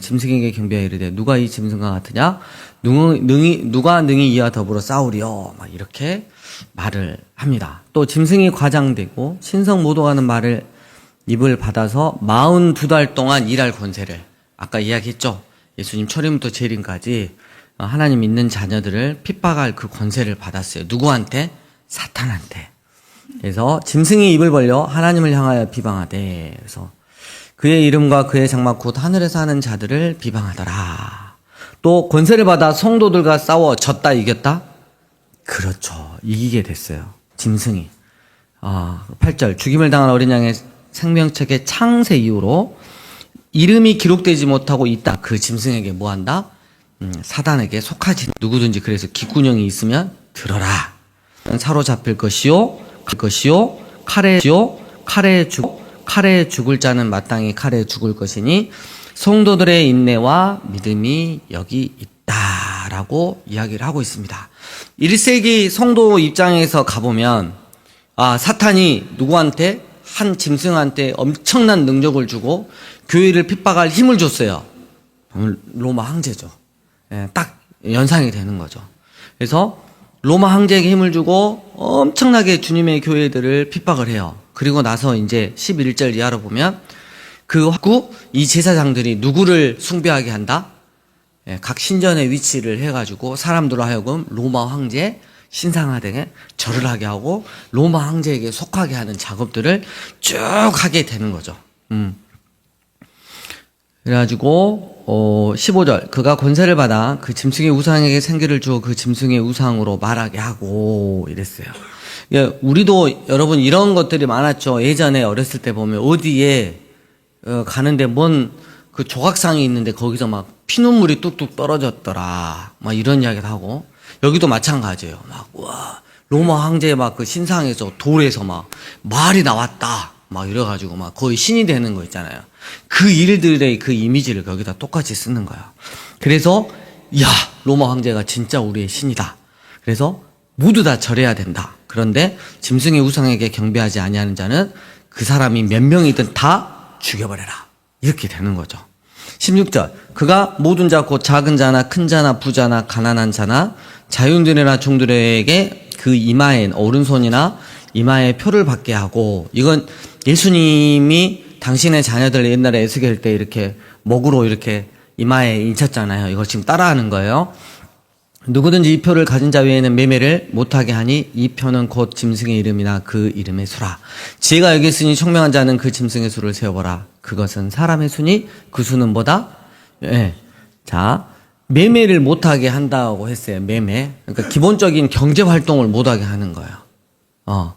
짐승에게 경비하여 이르되 누가 이 짐승과 같으냐 누, 능히, 누가 능히 이와 더불어 싸우리요 막 이렇게 말을 합니다. 또 짐승이 과장되고 신성 모독하는 말을 입을 받아서 42달 동안 일할 권세를 아까 이야기했죠. 예수님 초림부터 재림까지 어, 하나님 있는 자녀들을 핍박할 그 권세를 받았어요. 누구한테? 사탄한테. 그래서 짐승이 입을 벌려 하나님을 향하여 비방하되 그래서 그의 이름과 그의 장막 곧 하늘에 사는 자들을 비방하더라. 또 권세를 받아 성도들과 싸워 졌다 이겼다? 그렇죠. 이기게 됐어요. 짐승이. 아, 8절 죽임을 당한 어린 양의 생명책의 창세 이후로 이름이 기록되지 못하고 있다. 그 짐승에게 뭐 한다? 음, 사단에게 속하지. 누구든지 그래서 귓구녕이 있으면 들어라. 사로잡힐 것이요, 갈 것이요, 칼에 칼에 죽, 칼에 죽을 자는 마땅히 칼에 죽을 것이니 성도들의 인내와 믿음이 여기 있다라고 이야기를 하고 있습니다. 1세기 성도 입장에서 가보면 아 사탄이 누구한테 한 짐승한테 엄청난 능력을 주고 교회를 핍박할 힘을 줬어요. 로마 황제죠. 예, 딱 연상이 되는 거죠. 그래서 로마 황제에게 힘을 주고 엄청나게 주님의 교회들을 핍박을 해요. 그리고 나서 이제 11절 이하로 보면 그 후 이 제사장들이 누구를 숭배하게 한다? 예, 각 신전의 위치를 해가지고 사람들로 하여금 로마 황제 신상화되게 절을 하게 하고 로마 황제에게 속하게 하는 작업들을 쭉 하게 되는 거죠. 음. 그래가지고 어 15절 그가 권세를 받아 그 짐승의 우상에게 생기를 주어 그 짐승의 우상으로 말하게 하고 이랬어요. 예, 우리도 여러분 이런 것들이 많았죠. 예전에 어렸을 때 보면 어디에 어, 가는데 뭔그 조각상이 있는데 거기서 막 피눈물이 뚝뚝 떨어졌더라. 막 이런 이야기도 하고 여기도 마찬가지예요. 막 와 로마 황제 막 그 신상에서 돌에서 막 말이 나왔다. 막 이래가지고 막 거의 신이 되는 거 있잖아요. 그 일들의 그 이미지를 거기다 똑같이 쓰는 거야. 그래서 야 로마 황제가 진짜 우리의 신이다. 그래서 모두 다 절해야 된다. 그런데 짐승의 우상에게 경배하지 아니하는 자는 그 사람이 몇 명이든 다 죽여버려라. 이렇게 되는 거죠. 16절 그가 모든 자 곧 작은 자나 큰 자나 부자나 가난한 자나 자윤들이나 종들에게 그 이마에 오른손이나 이마에 표를 받게 하고 이건 예수님이 당신의 자녀들 옛날에 에스겔 때 이렇게 목으로 이렇게 이마에 인쳤잖아요. 이걸 지금 따라하는 거예요. 누구든지 이 표를 가진 자 외에는 매매를 못하게 하니 이 표는 곧 짐승의 이름이나 그 이름의 수라. 지혜가 여기 있으니 청명한 자는 그 짐승의 수를 세어보라. 그것은 사람의 수니 그 수는 뭐다? 예. 자, 매매를 못하게 한다고 했어요. 매매. 그러니까 기본적인 경제 활동을 못하게 하는 거예요. 어.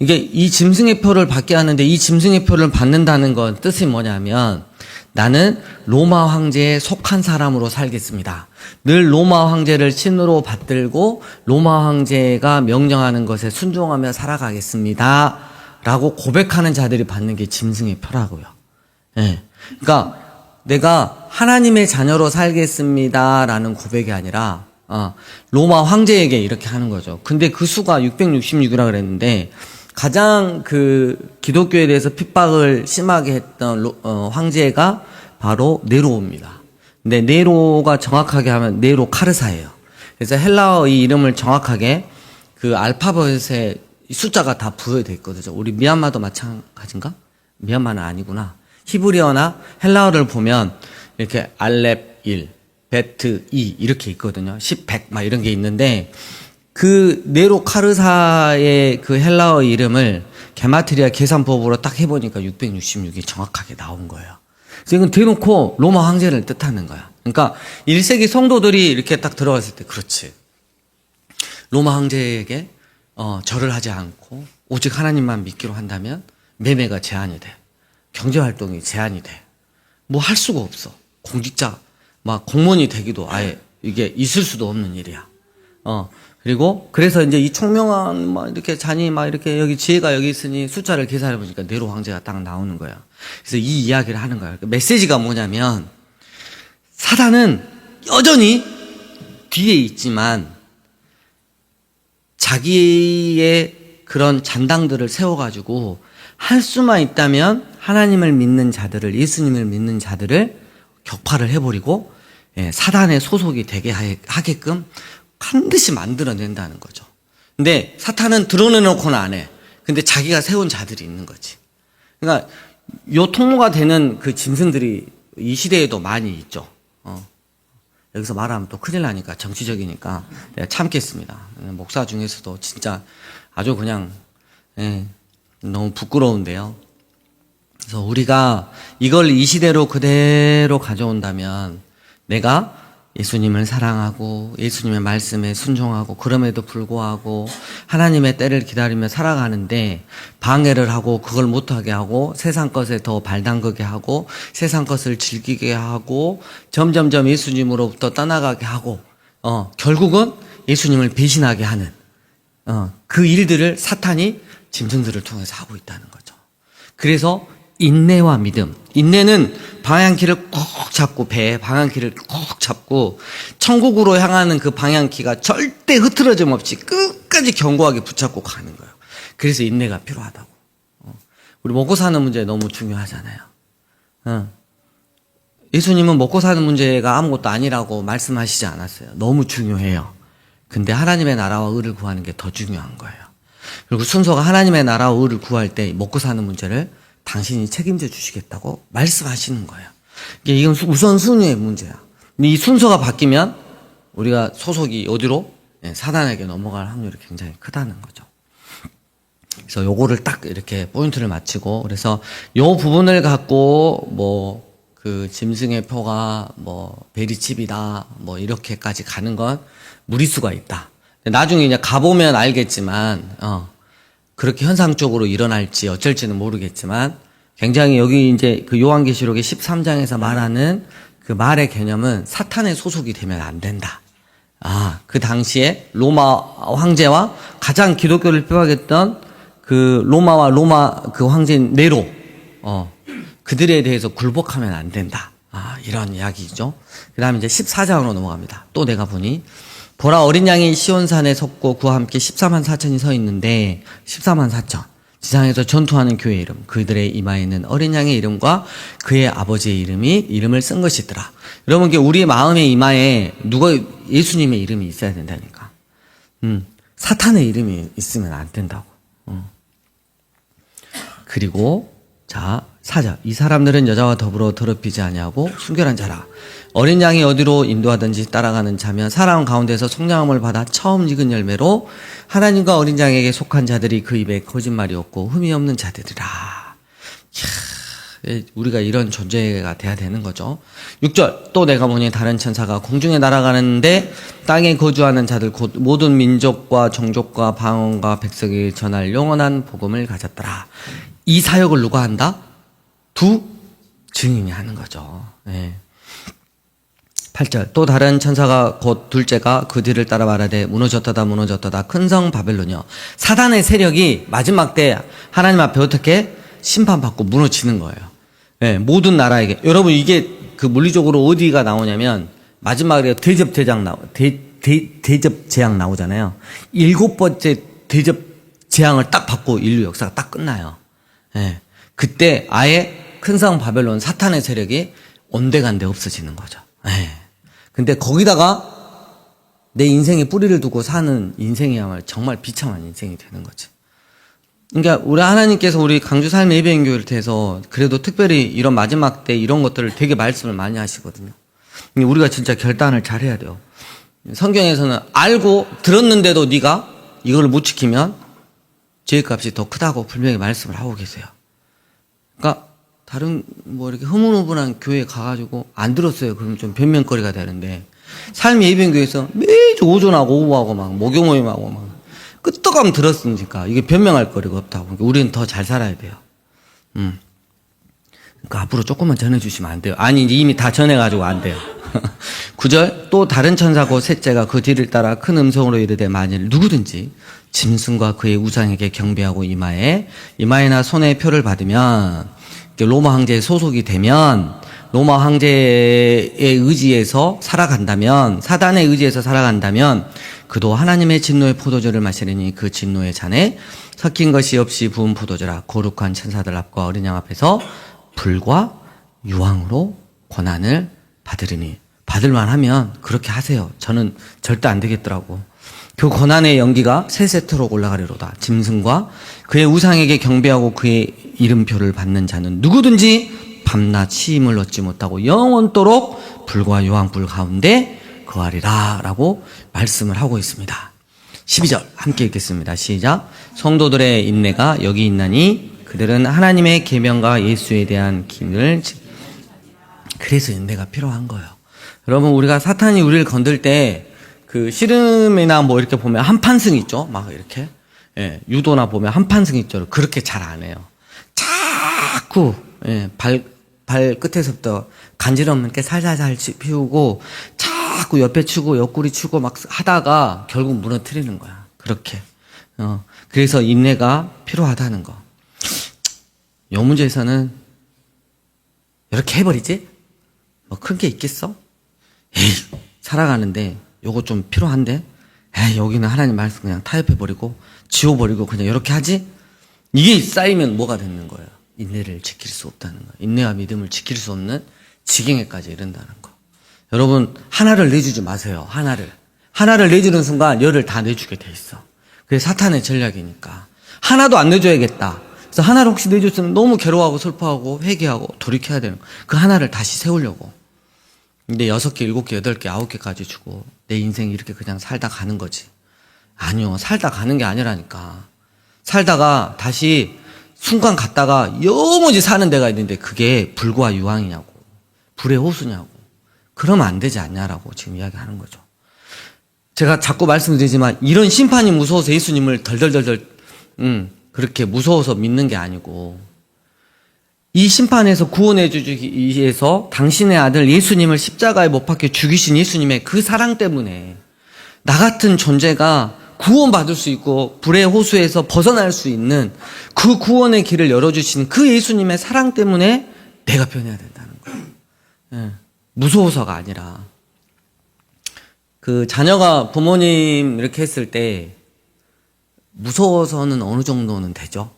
이게 이 짐승의 표를 받게 하는데 이 짐승의 표를 받는다는 건 뜻이 뭐냐면 나는 로마 황제에 속한 사람으로 살겠습니다. 늘 로마 황제를 신으로 받들고 로마 황제가 명령하는 것에 순종하며 살아가겠습니다. 라고 고백하는 자들이 받는 게 짐승의 표라고요. 예. 그러니까 내가 하나님의 자녀로 살겠습니다. 라는 고백이 아니라 어, 로마 황제에게 이렇게 하는 거죠. 근데 그 수가 666이라 그랬는데 가장 그 기독교에 대해서 핍박을 심하게 했던 로- 어, 황제가 바로 네로입니다. 근데 네로가 정확하게 하면 네로 카르사예요. 그래서 헬라어 이 이름을 정확하게 그 알파벳에 숫자가 다 부여돼 있거든요. 우리 미얀마도 마찬가지인가? 미얀마는 아니구나. 히브리어나 헬라어를 보면 이렇게 알렙 1, 베트 2 이렇게 있거든요. 10, 100 막 이런 게 있는데 그 네로 카르사의 그 헬라어 이름을 게마트리아 계산법으로 딱 해보니까 666이 정확하게 나온 거예요. 그래서 이건 대놓고 로마 황제를 뜻하는 거야. 그러니까 1세기 성도들이 이렇게 딱 들어갔을 때 그렇지. 로마 황제에게 어, 절을 하지 않고 오직 하나님만 믿기로 한다면 매매가 제한이 돼. 경제 활동이 제한이 돼. 뭐 할 수가 없어. 공직자 막 공무원이 되기도 아예 이게 있을 수도 없는 일이야. 어 그리고 그래서 이제 이 총명한 막 이렇게 잔이 막 이렇게 여기 지혜가 여기 있으니 숫자를 계산해 보니까 네로 황제가 딱 나오는 거야. 그래서 이 이야기를 하는 거야. 그 메시지가 뭐냐면 사단은 여전히 뒤에 있지만 자기의 그런 잔당들을 세워가지고 할 수만 있다면 하나님을 믿는 자들을 예수님을 믿는 자들을 격파를 해버리고 예, 사단의 소속이 되게 하- 하게끔 반드시 만들어낸다는 거죠. 근데 사탄은 드러내놓고는 안 해. 근데 자기가 세운 자들이 있는 거지. 그러니까 요 통로가 되는 그 짐승들이 이 시대에도 많이 있죠. 어. 여기서 말하면 또 큰일 나니까 정치적이니까 내가 참겠습니다. 목사 중에서도 진짜 아주 그냥 예, 너무 부끄러운데요. 그래서 우리가 이걸 이 시대로 그대로 가져온다면 내가 예수님을 사랑하고 예수님의 말씀에 순종하고 그럼에도 불구하고 하나님의 때를 기다리며 살아가는데 방해를 하고 그걸 못하게 하고 세상 것에 더 발담그게 하고 세상 것을 즐기게 하고 점점점 예수님으로부터 떠나가게 하고 어 결국은 예수님을 배신하게 하는 어, 그 일들을 사탄이 짐승들을 통해서 하고 있다는 거죠. 그래서 인내와 믿음. 인내는 방향키를 꼭 잡고 배에 방향키를 꼭 잡고 천국으로 향하는 그 방향키가 절대 흐트러짐 없이 끝까지 견고하게 붙잡고 가는 거예요. 그래서 인내가 필요하다고. 어. 우리 먹고 사는 문제 너무 중요하잖아요. 어. 예수님은 먹고 사는 문제가 아무것도 아니라고 말씀하시지 않았어요. 너무 중요해요. 근데 하나님의 나라와 의를 구하는 게 더 중요한 거예요. 그리고 순서가 하나님의 나라와 의를 구할 때 먹고 사는 문제를 당신이 책임져 주시겠다고 말씀하시는 거예요. 이건 우선 순위의 문제야. 근데 이 순서가 바뀌면 우리가 소속이 어디로? 예, 사단에게 넘어갈 확률이 굉장히 크다는 거죠. 그래서 요거를 딱 이렇게 포인트를 맞추고 그래서 요 부분을 갖고 뭐 그 짐승의 표가 뭐 베리칩이다 뭐 이렇게까지 가는 건 무리수가 있다. 나중에 이제 가보면 알겠지만 어 그렇게 현상적으로 일어날지 어쩔지는 모르겠지만 굉장히 여기 이제 그 요한계시록의 13장에서 말하는 그 말의 개념은 사탄의 소속이 되면 안 된다. 아, 그 당시에 로마 황제와 가장 기독교를 뼈하겠던 그 로마와 로마 그 황제인 네로, 어, 그들에 대해서 굴복하면 안 된다. 아, 이런 이야기죠. 그 다음에 이제 14장으로 넘어갑니다. 또 내가 보니, 보라 어린 양이 시온산에 섰고 그와 함께 14만 4천이 서 있는데, 14만 4천. 지상에서 전투하는 교회 이름, 그들의 이마에는 어린 양의 이름과 그의 아버지의 이름이 이름을 쓴 것이더라. 여러분, 이게 우리 마음의 이마에 누가 예수님의 이름이 있어야 된다니까. 음, 사탄의 이름이 있으면 안 된다고. 어. 그리고 자 사자 이 사람들은 여자와 더불어 더럽히지 아니하고 순결한 자라 어린 양이 어디로 인도하든지 따라가는 자면 사람 가운데서 속량함을 받아 처음 익은 열매로 하나님과 어린 양에게 속한 자들이 그 입에 거짓말이 없고 흠이 없는 자들이라 이야, 우리가 이런 존재가 돼야 되는 거죠. 6절 또 내가 보니 다른 천사가 공중에 날아가는데 땅에 거주하는 자들 곧 모든 민족과 종족과 방언과 백성이 전할 영원한 복음을 가졌더라. 이 사역을 누가 한다? 두 증인이 하는 거죠. 네. 8절 또 다른 천사가 곧 둘째가 그 뒤를 따라 말하되 무너졌다다 무너졌다다 큰 성 바벨론이여 사단의 세력이 마지막 때 하나님 앞에 어떻게 심판받고 무너지는 거예요. 예, 모든 나라에게 여러분 이게 그 물리적으로 어디가 나오냐면 마지막에 대접 대장 나오 대, 대, 대접 재앙 나오잖아요. 일곱 번째 대접 재앙을 딱 받고 인류 역사가 딱 끝나요. 예. 그때 아예 큰 성 바벨론 사탄의 세력이 온데간데 없어지는 거죠. 예. 근데 거기다가 내 인생에 뿌리를 두고 사는 인생이야말로 정말 비참한 인생이 되는 거지. 그러니까 우리 하나님께서 우리 강주 삶의 예배인 교회를 통해서 그래도 특별히 이런 마지막 때 이런 것들을 되게 말씀을 많이 하시거든요. 우리가 진짜 결단을 잘 해야 돼요. 성경에서는 알고 들었는데도 네가 이걸 못 지키면 죄값이 더 크다고 분명히 말씀을 하고 계세요. 그러니까 다른 뭐 이렇게 흐물흐물한 교회 가가지고 안 들었어요. 그러면 좀 변명거리가 되는데 삶의 예배교회에서 매주 오전하고 오후하고 막 목요 모임하고 막 끄떡하면 들었으니까 이게 변명할 거리가 없다고. 그러니까 우리는 더 잘 살아야 돼요. 음. 그러니까 앞으로 조금만 전해주시면 안 돼요. 아니 이미 다 전해가지고 안 돼요. 9절 또 다른 천사고 셋째가 그 뒤를 따라 큰 음성으로 이르되 만일 누구든지 짐승과 그의 우상에게 경배하고 이마에 이마에나 손에 표를 받으면 로마 황제에 소속이 되면 로마 황제의 의지에서 살아간다면 사단의 의지에서 살아간다면 그도 하나님의 진노의 포도주를 마시려니 그 진노의 잔에 섞인 것이 없이 부은 포도주라 거룩한 천사들 앞과 어린 양 앞에서 불과 유황으로 고난을 받으리니 받을만 하면 그렇게 하세요. 저는 절대 안 되겠더라고. 그 고난의 연기가 세 세트로 올라가리로다. 짐승과 그의 우상에게 경배하고 그의 이름표를 받는 자는 누구든지 밤낮 시임을 얻지 못하고 영원토록 불과 유황불 가운데 거하리라 라고 말씀을 하고 있습니다. 12절 함께 읽겠습니다. 시작. 성도들의 인내가 여기 있나니 그들은 하나님의 계명과 예수에 대한 지- 그래서 인내가 필요한 거예요. 여러분 우리가 사탄이 우리를 건들 때 그 씨름이나 뭐 이렇게 보면 한판승 있죠. 막 이렇게 예, 유도나 보면 한판승 있죠. 그렇게 잘 안 해요. 자꾸 예, 발, 발 끝에서부터 간지럼은 게 살살살 치- 피우고 자꾸 옆에 치고 옆구리 치고 막 하다가 결국 무너뜨리는 거야. 그렇게. 어, 그래서 인내가 필요하다는 거. 요 문제에서는 이렇게 해버리지? 뭐 큰 게 있겠어? 에이, 살아가는데 요거 좀 필요한데? 에이, 여기는 하나님 말씀 그냥 타협해 버리고, 지워 버리고 그냥 이렇게 하지? 이게 쌓이면 뭐가 되는 거예요? 인내를 지킬 수 없다는 거예요. 인내와 믿음을 지킬 수 없는 지경에까지 이른다는 거. 여러분, 하나를 내주지 마세요. 하나를. 하나를 내주는 순간 열을 다 내주게 돼 있어. 그게 사탄의 전략이니까. 하나도 안 내줘야겠다. 그래서 하나를 혹시 내줬으면 너무 괴로워하고 슬퍼하고 회개하고 돌이켜야 되는 거. 그 하나를 다시 세우려고. 근데 여섯 개, 일곱 개, 여덟 개, 아홉 개까지 주고 내 인생 이렇게 그냥 살다 가는 거지. 아니요. 살다 가는 게 아니라니까. 살다가 다시 순간 갔다가 영원히 사는 데가 있는데 그게 불과 유황이냐고. 불의 호수냐고. 그러면 안 되지 않냐라고 지금 이야기하는 거죠. 제가 자꾸 말씀드리지만 이런 심판이 무서워서 예수님을 덜덜덜덜 음, 그렇게 무서워서 믿는 게 아니고 이 심판에서 구원해 주기 위해서 당신의 아들 예수님을 십자가에 못 박혀 죽이신 예수님의 그 사랑 때문에 나 같은 존재가 구원받을 수 있고 불의 호수에서 벗어날 수 있는 그 구원의 길을 열어주신 그 예수님의 사랑 때문에 내가 변해야 된다는 거예요. 예, 무서워서가 아니라 그 자녀가 부모님 이렇게 했을 때 무서워서는 어느 정도는 되죠.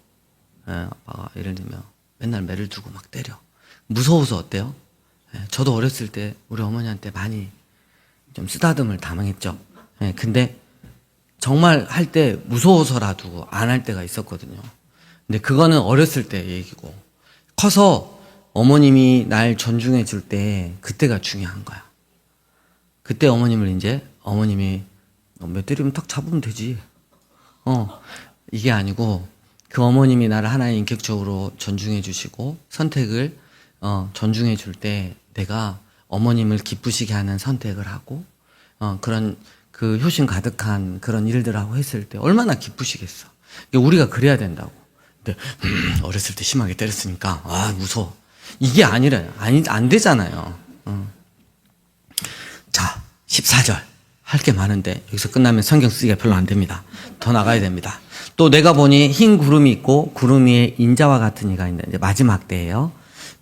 예, 아빠가 예를 들면 맨날 매를 두고 막 때려. 무서워서 어때요? 예, 저도 어렸을 때 우리 어머니한테 많이 좀 쓰다듬을 당했죠. 예, 근데 정말 할 때 무서워서라도 안 할 때가 있었거든요. 근데 그거는 어렸을 때 얘기고 커서 어머님이 날 존중해 줄 때 그때가 중요한 거야. 그때 어머님을 이제 어머님이 어, 몇 때리면 탁 잡으면 되지. 어 이게 아니고 그 어머님이 나를 하나의 인격적으로 존중해 주시고 선택을 어 존중해 줄 때 내가 어머님을 기쁘시게 하는 선택을 하고 어 그런 그 효심 가득한 그런 일들을 하고 했을 때 얼마나 기쁘시겠어. 우리가 그래야 된다고. 근데 음, 어렸을 때 심하게 때렸으니까 아 무서워. 이게 아니래. 아니 안 되잖아요. 어. 자, 14절. 할 게 많은데 여기서 끝나면 성경 쓰기가 별로 안 됩니다. 더 나가야 됩니다. 또 내가 보니 흰 구름이 있고 구름 위에 인자와 같은 이가 있는 이제 마지막 때예요.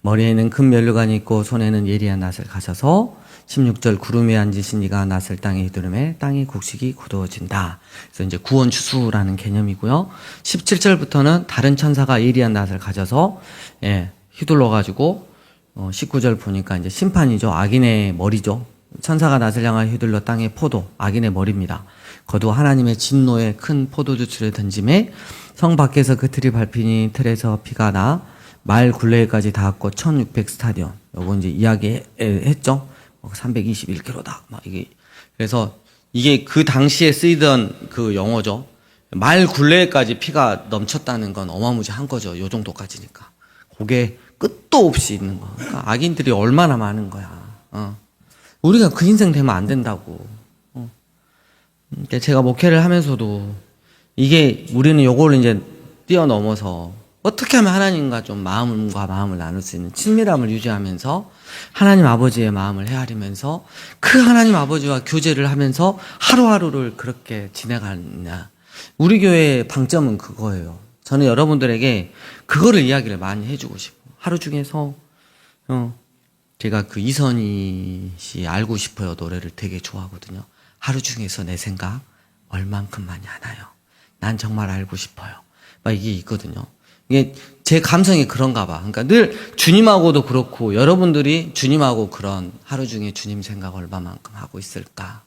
머리에는 금 면류관이 있고 손에는 예리한 낫을 가셔서 16절 구름 위에 앉으신 이가 낫을 땅에 휘두르매 땅의 곡식이 굳어진다. 그래서 이제 구원 추수라는 개념이고요. 17절부터는 다른 천사가 예리한 낫을 가져서 예, 휘둘러 가지고 어, 19절 보니까 이제 심판이죠. 악인의 머리죠. 천사가 낫을 향하여 휘둘러 땅의 포도, 악인의 머리입니다. 거두 하나님의 진노의 큰 포도주술에 던짐에 성 밖에서 그 틀이 밟히니 틀에서 피가 나 말 굴레까지 닿았고 1600 스타디온. 요거 이제 이야기 했죠. 321km다. 막 이게 그래서 이게 그 당시에 쓰이던 그 영어죠. 말 굴레까지 피가 넘쳤다는 건 어마무지한 거죠. 요 정도까지니까. 그게 끝도 없이 있는 거. 그러니까 악인들이 얼마나 많은 거야. 어. 우리가 그 인생 되면 안 된다고. 제가 목회를 하면서도 이게 우리는 요걸 이제 뛰어넘어서 어떻게 하면 하나님과 좀 마음과 마음을 나눌 수 있는 친밀함을 유지하면서 하나님 아버지의 마음을 헤아리면서 그 하나님 아버지와 교제를 하면서 하루하루를 그렇게 지내가느냐. 우리 교회의 방점은 그거예요. 저는 여러분들에게 그거를 이야기를 많이 해주고 싶어. 하루 중에서, 어, 제가 그 이선희 씨 알고 싶어요 노래를 되게 좋아하거든요. 하루 중에서 내 생각 얼만큼 많이 하나요? 난 정말 알고 싶어요. 막 이게 있거든요. 이게 제 감성이 그런가 봐. 그러니까 늘 주님하고도 그렇고 여러분들이 주님하고 그런 하루 중에 주님 생각 얼마만큼 하고 있을까?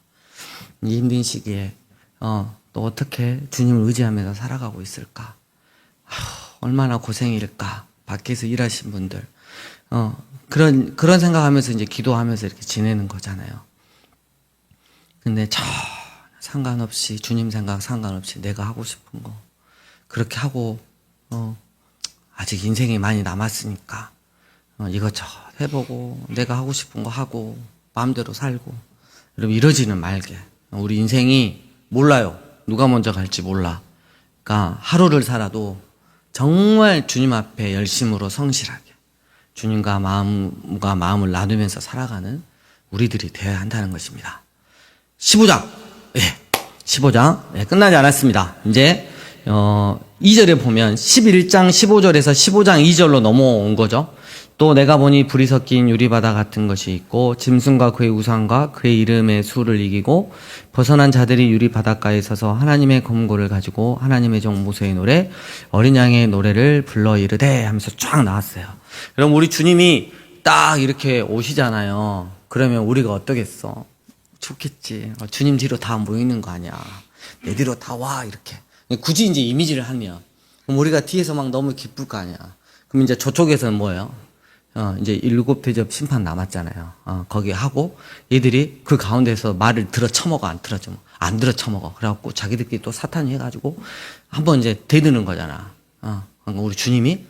이 힘든 시기에 어, 또 어떻게 주님을 의지하면서 살아가고 있을까? 아휴, 얼마나 고생일까? 밖에서 일하신 분들 어, 그런 그런 생각하면서 이제 기도하면서 이렇게 지내는 거잖아요. 근데 저 상관없이 주님 생각 상관없이 내가 하고 싶은 거 그렇게 하고 어, 아직 인생이 많이 남았으니까 어, 이것저것 해보고 내가 하고 싶은 거 하고 마음대로 살고. 여러분 이러지는 말게. 우리 인생이 몰라요. 누가 먼저 갈지 몰라. 그러니까 하루를 살아도 정말 주님 앞에 열심으로 성실하게 주님과 마음과 마음을 나누면서 살아가는 우리들이 되어야 한다는 것입니다 15장 예 15장 예, 끝나지 않았습니다 이제 어, 2절에 보면 11장 15절에서 15장 2절로 넘어온 거죠. 또 내가 보니 불이 섞인 유리바다 같은 것이 있고 짐승과 그의 우상과 그의 이름의 수를 이기고 벗어난 자들이 유리 바닷가에 서서 하나님의 검고를 가지고 하나님의 종 모세의 노래 어린 양의 노래를 불러 이르되 하면서 쫙 나왔어요. 그럼 우리 주님이 딱 이렇게 오시잖아요. 그러면 우리가 어떠겠어? 좋겠지. 어, 주님 뒤로 다 모이는 거 아니야. 내 뒤로 다 와 이렇게. 굳이 이제 이미지를 하면 그럼 우리가 뒤에서 막 너무 기쁠 거 아니야. 그럼 이제 저쪽에서는 뭐예요? 어, 이제 일곱 대접 심판 남았잖아요. 어, 거기 하고 얘들이 그 가운데서 말을 들어 쳐먹어 안 들어 쳐먹어 안 들어 쳐먹어. 그래갖고 자기들끼리 또 사탄이 해가지고 한번 이제 대드는 거잖아. 어, 그러니까 우리 주님이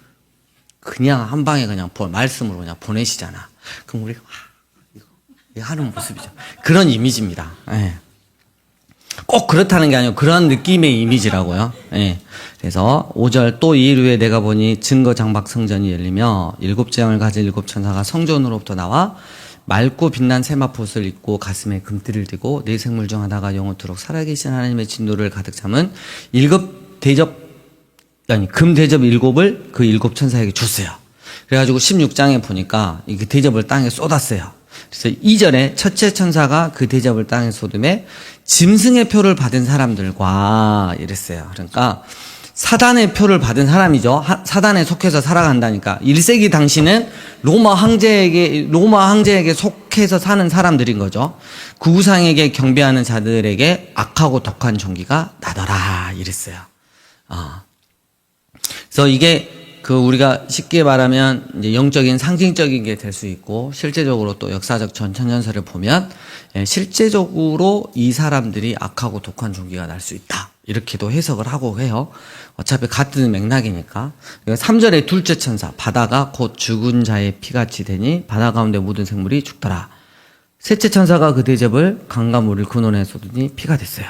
그냥 한 방에 그냥 보- 말씀으로 그냥 보내시잖아. 그럼 우리가 하는 모습이죠. 그런 이미지입니다. 예. 꼭 그렇다는 게 아니고 그런 느낌의 이미지라고요. 예. 그래서 5절 또 이일 후에 내가 보니 증거 장박 성전이 열리며 일곱 재앙을 가진 일곱 천사가 성전으로부터 나와 맑고 빛난 세마포옷을 입고 가슴에 금띠를 띠고 네 생물 중 하나가 영원토록 살아계신 하나님의 진노를 가득 참은 일곱 대접 아니 금 대접 일곱을 그 일곱 천사에게 줬어요. 그래가지고 16장에 보니까 이 대접을 땅에 쏟았어요. 그래서 2절에 첫째 천사가 그 대접을 땅에 쏟음에 짐승의 표를 받은 사람들과 이랬어요. 그러니까 사단의 표를 받은 사람이죠. 하- 사단에 속해서 살아간다니까. 1세기 당시는 로마 황제에게 로마 황제에게 속해서 사는 사람들인 거죠. 그 우상에게 경배하는 자들에게 악하고 독한 종기가 나더라 이랬어요. 아. 그래서 이게 그 우리가 쉽게 말하면 이제 영적인 상징적인 게 될 수 있고 실제적으로 또 역사적 전천년설을 보면 예, 실제적으로 이 사람들이 악하고 독한 종기가 날 수 있다. 이렇게도 해석을 하고 해요. 어차피 같은 맥락이니까. 3절의 둘째 천사 바다가 곧 죽은 자의 피같이 되니 바다 가운데 모든 생물이 죽더라. 셋째 천사가 그 대접을 강과 물을 근원에 쏟으니 피가 됐어요.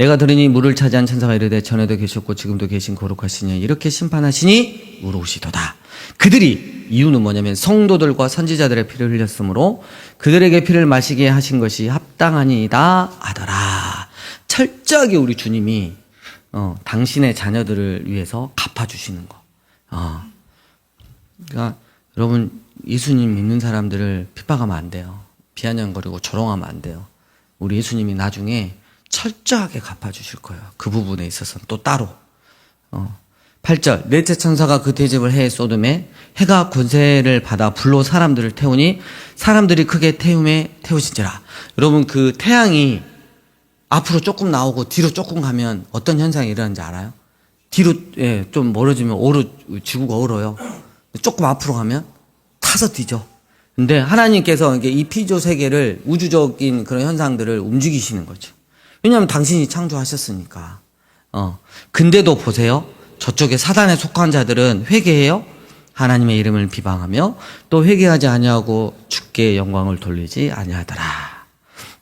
내가 들으니 물을 차지한 천사가 이르되 전에도 계셨고 지금도 계신 거룩하시니 이렇게 심판하시니 우로우시도다. 그들이 이유는 뭐냐면 성도들과 선지자들의 피를 흘렸으므로 그들에게 피를 마시게 하신 것이 합당하니이다 하더라. 철저하게 우리 주님이 어, 당신의 자녀들을 위해서 갚아주시는 거. 어. 그러니까 여러분 예수님 믿는 사람들을 핍박하면 안 돼요. 비아냥거리고 조롱하면 안 돼요. 우리 예수님이 나중에 철저하게 갚아주실 거예요. 그 부분에 있어서는 또 따로. 어. 8절 넷째 천사가 그 대접을 해 쏟음에 해가 권세를 받아 불로 사람들을 태우니 사람들이 크게 태움에 태우신지라. 여러분 그 태양이 앞으로 조금 나오고 뒤로 조금 가면 어떤 현상이 일어나는지 알아요? 뒤로 예, 좀 멀어지면 오르 지구가 얼어요. 조금 앞으로 가면 타서 뒤져. 근데 하나님께서 이 피조 세계를 우주적인 그런 현상들을 움직이시는 거죠. 왜냐하면 당신이 창조하셨으니까. 어. 근데도 보세요. 저쪽에 사단에 속한 자들은 회개해요. 하나님의 이름을 비방하며 또 회개하지 아니하고 주께 영광을 돌리지 아니하더라.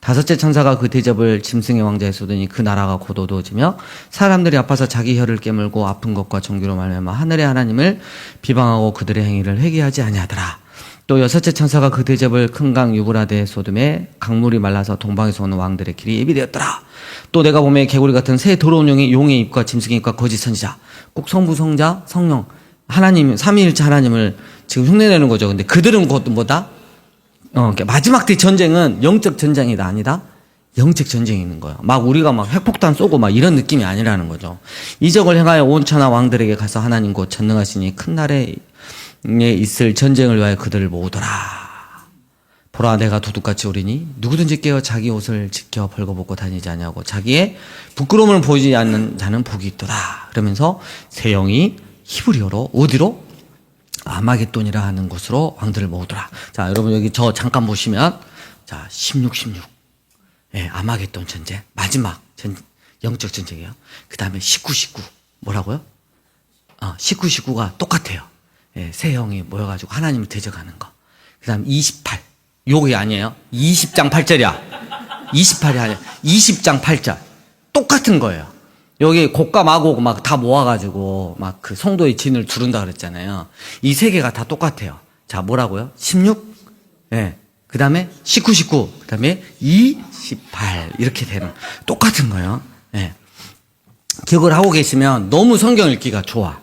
다섯째 천사가 그 대접을 짐승의 왕자에 쏟으니 그 나라가 곧 어두워지며 사람들이 아파서 자기 혀를 깨물고 아픈 것과 정기로 말하며 하늘의 하나님을 비방하고 그들의 행위를 회개하지 아니하더라. 또 여섯째 천사가 그 대접을 큰 강 유브라데에 쏟음에 강물이 말라서 동방에서 오는 왕들의 길이 예비되었더라. 또 내가 보매 개구리 같은 새 더러운 용이 용의 입과 짐승의 입과 거짓 선지자 꼭 성부 성자 성령 하나님 삼위일체 하나님을 지금 흉내내는 거죠. 근데 그들은 곧 뭐다? 어, 마지막 때 전쟁은 영적 전쟁이다 아니다. 영적 전쟁이 있는 거예요. 막 우리가 막 핵폭탄 쏘고 막 이런 느낌이 아니라는 거죠. 이적을 행하여 온 천하 왕들에게 가서 하나님 곧 전능하시니 큰 날에 있을 전쟁을 위하여 그들을 모으더라. 보라 내가 도둑같이 오리니 누구든지 깨어 자기 옷을 지켜 벌거벗고 다니지 아니하고 자기의 부끄러움을 보이지 않는 자는 복이 있도다. 그러면서 세 영이 히브리어로 어디로 아마겟돈이라 하는 곳으로 왕들을 모으더라. 자, 여러분 여기 저 잠깐 보시면 자, 16 16. 예, 아마겟돈 전쟁. 마지막 전 영적 전쟁이에요. 그다음에 19 19. 뭐라고요? 아, 19 19가 똑같아요. 예, 세 형이 모여 가지고 하나님을 대적하는 거. 그 다음 28. 요게 아니에요. 20장 8절이야. 28이 아니야. 20장 8절. 똑같은 거예요. 여기 고가 마고 막다 모아가지고 막 그 성도의 진을 두른다 그랬잖아요. 이 세 개가 다 똑같아요. 자, 뭐라고요? 16? 예. 그 다음에 19, 19. 그 다음에 28. 이렇게 되는. 똑같은 거예요. 예. 기억을 하고 계시면 너무 성경 읽기가 좋아.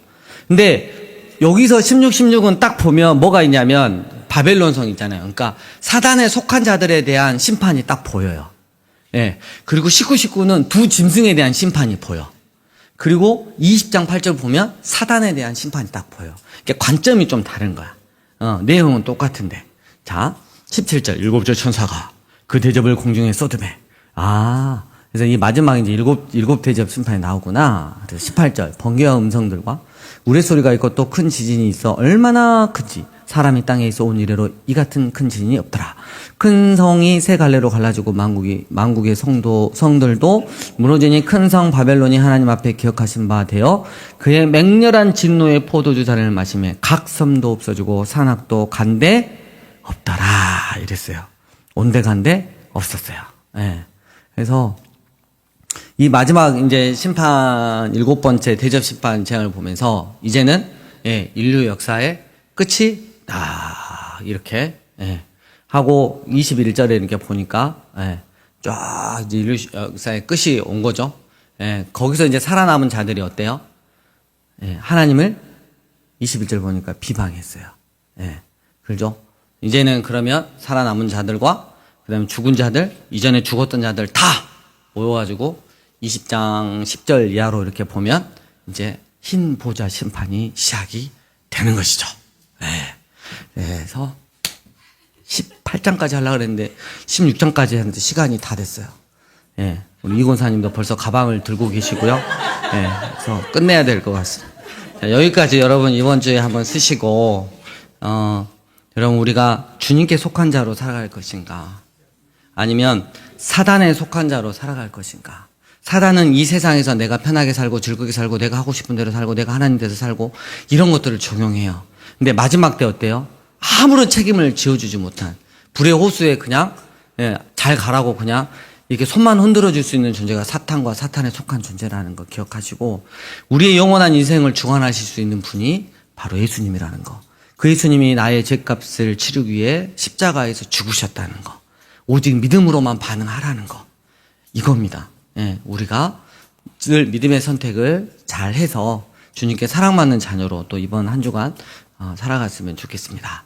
근데 여기서 16, 16은 딱 보면 뭐가 있냐면 바벨론성 있잖아요. 그러니까 사단에 속한 자들에 대한 심판이 딱 보여요. 예. 그리고 19, 19는 두 짐승에 대한 심판이 보여. 그리고 20장 8절 보면 사단에 대한 심판이 딱 보여. 이게 관점이 좀 다른 거야. 어, 내용은 똑같은데. 자, 17절, 일곱째 천사가 그 대접을 공중에 쏟으매. 아, 그래서 이 마지막에 이제 일곱, 일곱 대접 심판이 나오구나. 그래서 18절, 번개와 음성들과 우레소리가 있고 또 큰 지진이 있어 얼마나 큰지 사람이 땅에 있어 온 이래로 이 같은 큰 지진이 없더라. 큰 성이 세 갈래로 갈라지고 만국이 만국의 성도 성들도 무너지니 큰 성 바벨론이 하나님 앞에 기억하신 바 되어 그의 맹렬한 진노의 포도주 잔을 마시며 각 섬도 없어지고 산악도 간데 없더라 이랬어요. 온데 간데 없었어요. 예. 그래서 이 마지막 이제 심판 일곱 번째 대접 심판 재앙을 보면서 이제는 예, 인류 역사의 끝이 아 이렇게 예, 하고 21절에 이렇게 보니까 예, 쫙 이제 인류 역사의 끝이 온 거죠. 예, 거기서 이제 살아남은 자들이 어때요? 예, 하나님을 21절 보니까 비방했어요. 예, 그죠? 이제는 그러면 살아남은 자들과 그다음에 죽은 자들, 이전에 죽었던 자들 다 모여가지고 20장 10절 이하로 이렇게 보면 이제 흰 보좌 심판이 시작이 되는 것이죠. 네. 그래서 18장까지 하려고 그랬는데 16장까지 했는데 시간이 다 됐어요. 예. 우리 이곤사님도 벌써 가방을 들고 계시고요. 예. 그래서 끝내야 될 것 같습니다. 자, 여기까지 여러분 이번 주에 한번 쓰시고, 어, 여러분 우리가 주님께 속한 자로 살아갈 것인가? 아니면 사단에 속한 자로 살아갈 것인가? 사단은 이 세상에서 내가 편하게 살고 즐겁게 살고 내가 하고 싶은 대로 살고 내가 하나님 돼서 살고 이런 것들을 적용해요. 근데 마지막 때 어때요? 아무런 책임을 지어주지 못한 불의 호수에 그냥 예, 잘 가라고 그냥 이렇게 손만 흔들어 줄 수 있는 존재가 사탄과 사탄에 속한 존재라는 거 기억하시고 우리의 영원한 인생을 주관하실 수 있는 분이 바로 예수님이라는 거. 그 예수님이 나의 죄값을 치르기 위해 십자가에서 죽으셨다는 거. 오직 믿음으로만 반응하라는 거. 이겁니다. 예, 우리가 늘 믿음의 선택을 잘 해서 주님께 사랑받는 자녀로 또 이번 한 주간 어, 살아갔으면 좋겠습니다.